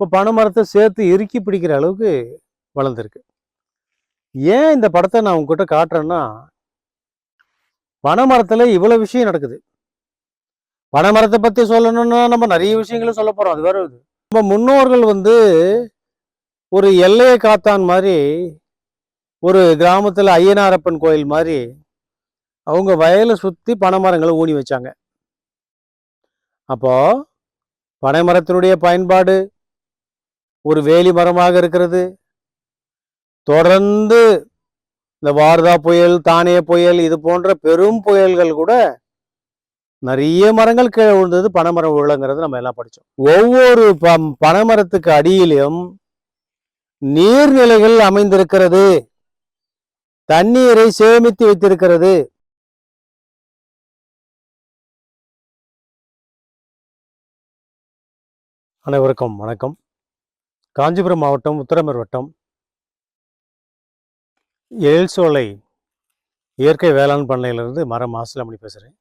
இப்போ பனைமரத்தை சேர்த்து இறுக்கி பிடிக்கிற அளவுக்கு வளர்ந்துருக்கு. ஏன் இந்த படத்தை நான் உங்ககிட்ட காட்டுறேன்னா பனைமரத்தில் இவ்வளவு விஷயம் நடக்குது. பனைமரத்தை பத்தி சொல்லணும்னா நம்ம நிறைய விஷயங்களை சொல்ல போறோம். அது வேற இது. நம்ம முன்னோர்கள் வந்து ஒரு எல்லையை காத்தான் மாதிரி ஒரு கிராமத்துல ஐயனாரப்பன் கோயில் மாதிரி அவங்க வயலை சுத்தி பனைமரங்களை ஊனி வச்சாங்க. அப்போ பனைமரத்தினுடைய பயன்பாடு ஒரு வேலி மரமாக இருக்கிறது. தொடர்ந்து இந்த வார்தா புயல் தானிய புயல் இது போன்ற பெரும் புயல்கள் கூட நிறைய மரங்கள் கீழே விழுந்தது பனைமரம் விழுங்கிறது நம்ம எல்லாம் படித்தோம் ஒவ்வொரு ப பனைமரத்துக்கு அடியிலும் நீர்நிலைகள் அமைந்திருக்கிறது. தண்ணீரை சேமித்து வைத்திருக்கிறது. அனைவருக்கும் வணக்கம். காஞ்சிபுரம் மாவட்டம் உத்தரமேர் வட்டம். எழில்சோலை இயற்கை வேளாண் பண்ணையிலிருந்து மரம் மாசிலாமணி பேசுகிறேன்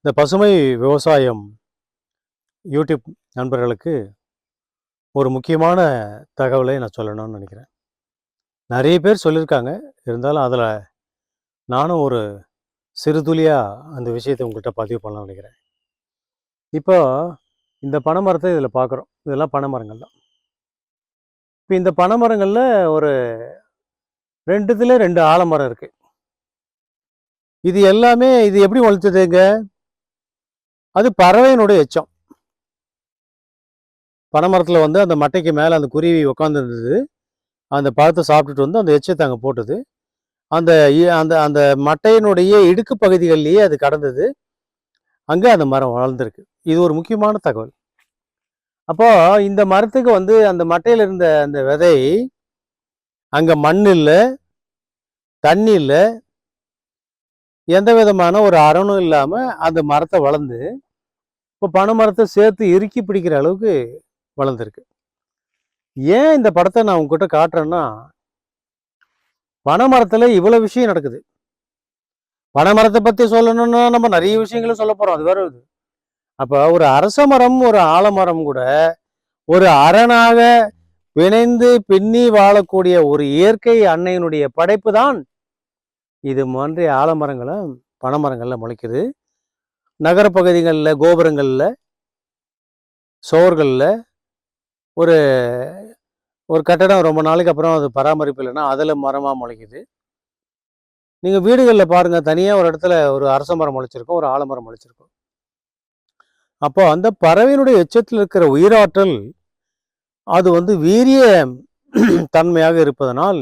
இந்த பசுமை விவசாயம் யூடியூப் நண்பர்களுக்கு ஒரு முக்கியமான தகவலை நான் சொல்லணும்னு நினைக்கிறேன். நிறைய பேர் சொல்லியிருக்காங்க. இருந்தாலும் அதில் நானும் ஒரு சிறு துளியாக அந்த விஷயத்தை உங்கள்கிட்ட பதிவு பண்ணலாம்னு நினைக்கிறேன். இப்போ இந்த பனைமரத்தை இதில் பார்க்குறோம் இதெல்லாம் பனைமரங்கள் தான். இப்போ இந்த பனைமரங்களில் ஒரு ரெண்டுத்துல ரெண்டு ஆலமரம் இருக்குது இது எல்லாமே இது எப்படி வளர்த்ததுங்க அது பறவையினுடைய எச்சம். பனைமரத்தில் வந்து அந்த மட்டைக்கு மேலே அந்த குருவி உட்காந்துருந்தது அந்த பழத்தை சாப்பிட்டுட்டு வந்து அந்த எச்சத்தை அங்கே போட்டது. அந்த இ- அந்த அந்த மட்டையினுடைய இடுக்கு பகுதிகளிலேயே அது கடந்தது. அங்கே அந்த மரம் வளர்ந்துருக்கு. இது ஒரு முக்கியமான தகவல். அப்போ இந்த மரத்துக்கு வந்து அந்த மட்டையில் இருந்த அந்த விதை அங்கே மண் இல்லை தண்ணி இல்லை எந்த விதமான ஒரு அரணும் இல்லாமல் அந்த மரத்தை வளர்ந்து இப்போ பனை மரத்தை சேர்த்து இறுக்கி பிடிக்கிற அளவுக்கு வளர்ந்துருக்கு. ஏன் இந்த படத்தை நான் உங்ககிட்ட காட்டுறேன்னா பனைமரத்தில் இவ்வளோ இவ்வளவு விஷயம் நடக்குது. பனைமரத்தை மரத்தை பத்தி சொல்லணும்னா நம்ம நிறைய விஷயங்களை சொல்ல போறோம். அது வேற இது. அப்போ ஒரு அரச மரம் ஒரு ஆலமரம் கூட ஒரு அரணாக பிணைந்து பின்னி வாழக்கூடிய ஒரு இயற்கை அன்னையினுடைய படைப்பு தான் இது மாதிரி ஆலமரங்களும் பனைமரங்களில் முளைக்குது. நகர பகுதிகளில் கோபுரங்களில் சோர்களில் ஒரு ஒரு கட்டடம் ரொம்ப நாளைக்கு அப்புறம் அது பராமரிப்பு இல்லைன்னா அதில் மரமாக முளைக்குது. நீங்கள் வீடுகளில் பாருங்கள் தனியாக ஒரு இடத்துல ஒரு அரச மரம் முளைச்சிருக்கும் ஒரு ஆலமரம் முளைச்சிருக்கும். அப்போ அந்த பறவையினுடைய எச்சத்தில் இருக்கிற உயிராற்றல் அது வந்து வீரிய தன்மையாக இருப்பதனால்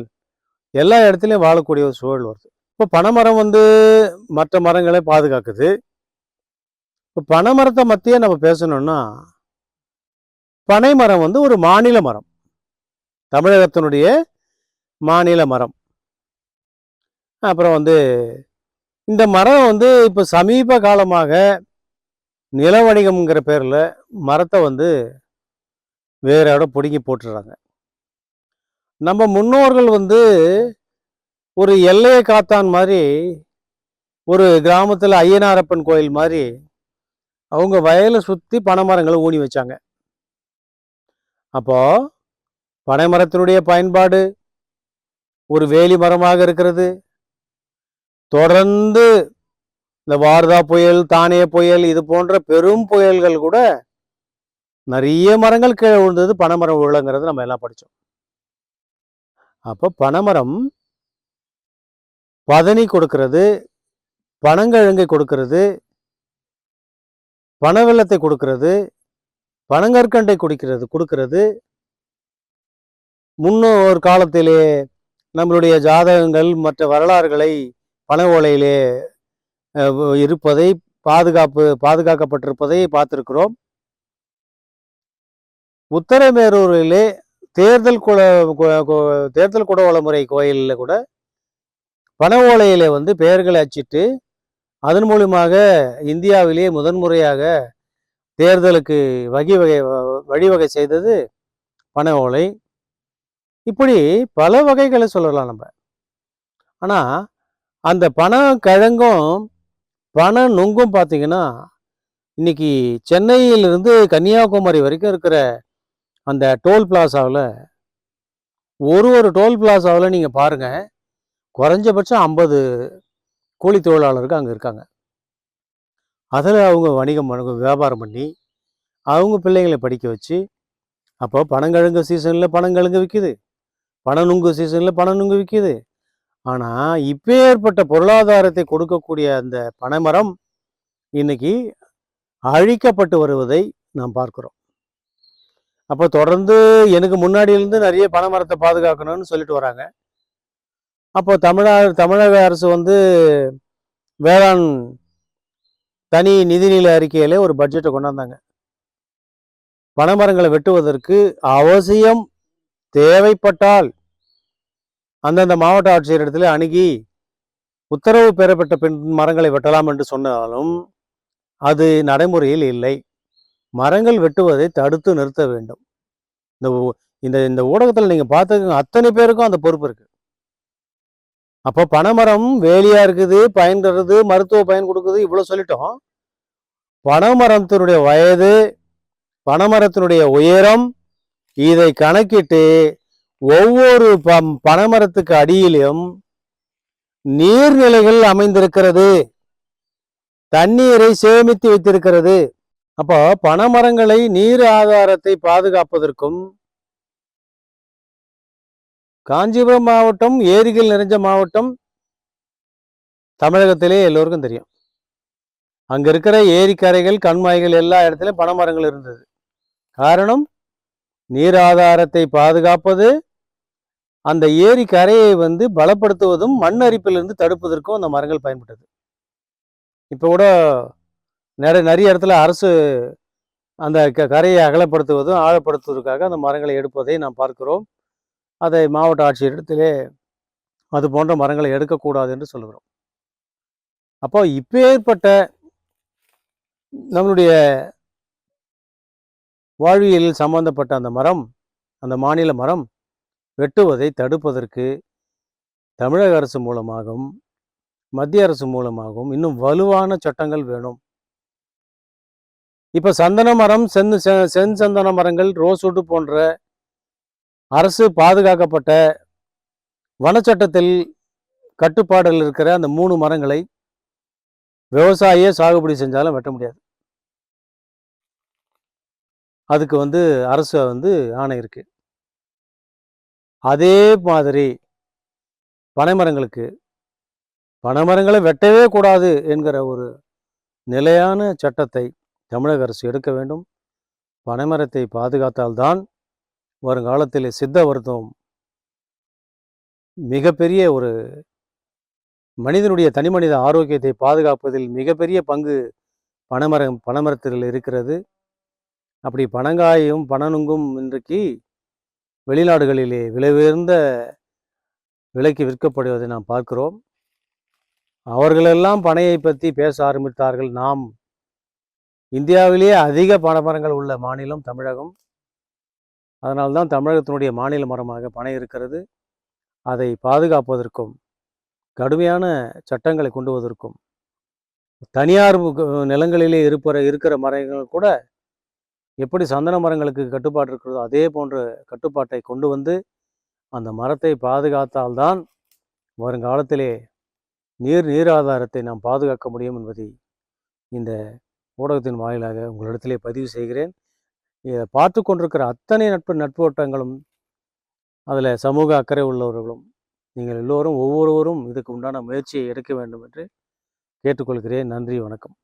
எல்லா இடத்துலையும் வாழக்கூடிய ஒரு சூழல் வருது. இப்போ பனைமரம் வந்து மற்ற மரங்களை பாதுகாக்குது. இப்போ பனைமரத்தை மத்தியே நம்ம பேசணும்னா பனைமரம் வந்து ஒரு மாநில மரம். தமிழகத்தினுடைய மாநில மரம். அப்புறம் வந்து இந்த மரம் வந்து இப்போ சமீப காலமாக நில வணிகம்ங்கிற பேரில் மரத்தை வந்து வேற இடம் பிடுங்கி போட்டுடுறாங்க நம்ம முன்னோர்கள் வந்து ஒரு எல்லையை காத்தான் மாதிரி ஒரு கிராமத்தில் ஐயனாரப்பன் கோயில் மாதிரி அவங்க வயலை சுற்றி பனைமரங்களை ஊனி வச்சாங்க. அப்போ பனைமரத்தினுடைய பயன்பாடு ஒரு வேலி மரமாக இருக்கிறது. தொடர்ந்து இந்த வார்தா புயல் தானிய புயல் இது போன்ற பெரும் புயல்கள் கூட நிறைய மரங்கள் கீழே விழுந்தது பனைமரம் விழுங்கிறது நம்ம எல்லாம் படித்தோம் அப்போ பனைமரம் பதனி கொடுக்கிறது பனங்கிழங்கை கொடுக்கறது பனவெல்லத்தை கொடுக்கறது பனங்கற்கண்டை குடிக்கிறது கொடுக்கிறது. ஒரு காலத்திலே நம்மளுடைய ஜாதகங்கள் மற்ற வரலாறுகளை பனை ஓலையிலே இருப்பதை பாதுகாப்பு பாதுகாக்கப்பட்டிருப்பதை பார்த்திருக்கிறோம். உத்தரமேரூரிலே தேர்தல் குல கு- கு- தேர்தல் குடவளமுறை கோயிலில் கூட பண ஓலையில் வந்து பெயர்களை அச்சிட்டு அதன் மூலியமாக இந்தியாவிலேயே முதன்முறையாக தேர்தலுக்கு வகி வகை வ- வழிவகை செய்தது பண ஓலை. இப்படி பல வகைகளை சொல்லலாம் நம்ம. ஆனால் அந்த பனக்கிழங்கும் பண நுங்கும் பார்த்தீங்கன்னா இன்னைக்கு சென்னையிலிருந்து கன்னியாகுமரி வரைக்கும் இருக்கிற அந்த டோல் பிளாசாவில் ஒரு ஒரு டோல் பிளாசாவில் நீங்கள் பாருங்கள் குறைஞ்சபட்சம் ஐம்பது கூலி தொழிலாளர்கள் அங்கே இருக்காங்க. அதில் அவங்க வணிகம் பண்ண- வியாபாரம் பண்ணி அவங்க பிள்ளைங்களை படிக்க வச்சு அப்போ பனங்கிழங்கு சீசனில் பனங்கிழங்கு விற்கிது பனநுங்கு சீசனில் பனநுங்கு விற்கிது ஆனால் இப்போ ஏற்பட்ட பொருளாதாரத்தை கொடுக்கக்கூடிய அந்த பனைமரம் இன்னைக்கு அழிக்கப்பட்டு வருவதை நாம் பார்க்குறோம். அப்போ தொடர்ந்து எனக்கு முன்னாடியிலேருந்து இருந்து நிறைய பனைமரத்தை பாதுகாக்கணும்னு சொல்லிட்டு வராங்க. அப்போ தமிழக தமிழக அரசு வந்து வேளாண் தனி நிதிநிலை அறிக்கையில ஒரு பட்ஜெட்டை கொண்டாந்தாங்க. பனைமரங்களை வெட்டுவதற்கு அவசியம் தேவைப்பட்டால் அந்தந்த மாவட்ட ஆட்சியர் இடத்துல அணுகி உத்தரவு பெறப்பட்ட பின் மரங்களை வெட்டலாம் என்று சொன்னாலும் அது நடைமுறையில் இல்லை. மரங்கள் வெட்டுவதை தடுத்து நிறுத்த வேண்டும். இந்த ஊ- இந்த இந்த ஊடகத்தில் நீங்க பார்த்துக்கோங்க. அத்தனை பேருக்கும் அந்த பொறுப்பு இருக்கு. அப்போ பனைமரம் வேலியா இருக்குது பயன் தருது மருத்துவ பயன் கொடுக்குது இவ்வளவு சொல்லிட்டோம். பனைமரத்தினுடைய வயது பனைமரத்தினுடைய உயரம் இதை கணக்கிட்டு ஒவ்வொரு ப பனைமரத்துக்கு அடியிலும் நீர்நிலைகள் அமைந்திருக்கிறது. தண்ணீரை சேமித்து வைத்திருக்கிறது. அப்போ பனைமரங்களை நீர் ஆதாரத்தை பாதுகாப்பதற்கும் காஞ்சிபுரம் மாவட்டம் ஏரிகள் நிறைஞ்ச மாவட்டம் தமிழகத்திலே எல்லோருக்கும் தெரியும். அங்க இருக்கிற ஏரிக்கரைகள் கண்மாய்கள் எல்லா இடத்துலயும் பனைமரங்கள் இருந்தது. காரணம் நீர் ஆதாரத்தை பாதுகாப்பது அந்த ஏரி கரையை வந்து பலப்படுத்துவதும் மண் அரிப்பிலிருந்து தடுப்பதற்கும் அந்த மரங்கள் பயன்பட்டது. இப்போ கூட நிறைய நிறைய இடத்துல அரசு அந்த க- கரையை அகலப்படுத்துவதும் ஆழப்படுத்துவதற்காக அந்த மரங்களை எடுப்பதை நாம் பார்க்கிறோம். அதை மாவட்ட ஆட்சியரிடத்திலே அது போன்ற மரங்களை எடுக்கக்கூடாது என்று சொல்கிறோம் அப்போ இப்போ ஏற்பட்ட நம்மளுடைய வாழ்வியலில் சம்பந்தப்பட்ட அந்த மரம் அந்த மாநில மரம் வெட்டுவதை தடுப்பதற்கு தமிழக அரசு மூலமாகவும் மத்திய அரசு மூலமாகவும் இன்னும் வலுவான சட்டங்கள் வேணும். இப்போ சந்தன மரம் சென் செ- செஞ்சந்தன மரங்கள் ரோஸ்வுட் போன்ற அரசு பாதுகாக்கப்பட்ட வனச்சட்டத்தில் கட்டுப்பாடுகள் இருக்கிற அந்த மூணு மரங்களை விவசாய சாகுபடி செஞ்சாலும் வெட்ட முடியாது. அதுக்கு வந்து அரசு வந்து ஆணை இருக்கு. அதே மாதிரி பனைமரங்களுக்கு பனைமரங்களை வெட்டவே கூடாது என்கிற ஒரு நிலையான சட்டத்தை தமிழக அரசு எடுக்க வேண்டும். பனைமரத்தை பாதுகாத்தால்தான் வருங்காலத்தில் சித்த மருத்துவம் மிகப்பெரிய ஒரு மனிதனுடைய தனி மனித ஆரோக்கியத்தை பாதுகாப்பதில் மிகப்பெரிய பங்கு பனைமரம் பனைமரத்தில் இருக்கிறது. அப்படி பனங்காயும் பனனுங்கும் இன்றைக்கு வெளிநாடுகளிலே விலை உயர்ந்த விலைக்கு விற்கப்படுவதை நாம் பார்க்கிறோம். அவர்களெல்லாம் பனையை பற்றி பேச ஆரம்பித்தார்கள். நாம் இந்தியாவிலேயே அதிக பனைமரங்கள் உள்ள மாநிலம் தமிழகம். அதனால்தான் தமிழகத்தினுடைய மாநில மரமாக பனை இருக்கிறது. அதை பாதுகாப்பதற்கும் கடுமையான சட்டங்களை கொண்டு வருவதற்கும் தனியார் நிலங்களிலே இருப்பற இருக்கிற மரங்கள் கூட எப்படி சந்தன மரங்களுக்கு கட்டுப்பாடு இருக்கிறதோ அதே போன்ற கட்டுப்பாட்டை கொண்டு வந்து அந்த மரத்தை பாதுகாத்தால்தான் வருங்காலத்திலே நீர் நீர் ஆதாரத்தை நாம் பாதுகாக்க முடியும் என்பதை இந்த ஊடகத்தின் வாயிலாக உங்களிடத்திலே பதிவு செய்கிறேன். இதை பார்த்து கொண்டிருக்கிற அத்தனை நட்பு நட்பு வட்டங்களும் அதில் சமூக அக்கறை உள்ளவர்களும் நீங்கள் எல்லோரும் ஒவ்வொருவரும் இதுக்கு உண்டான முயற்சியை எடுக்க வேண்டும் என்று கேட்டுக்கொள்கிறேன். நன்றி வணக்கம்.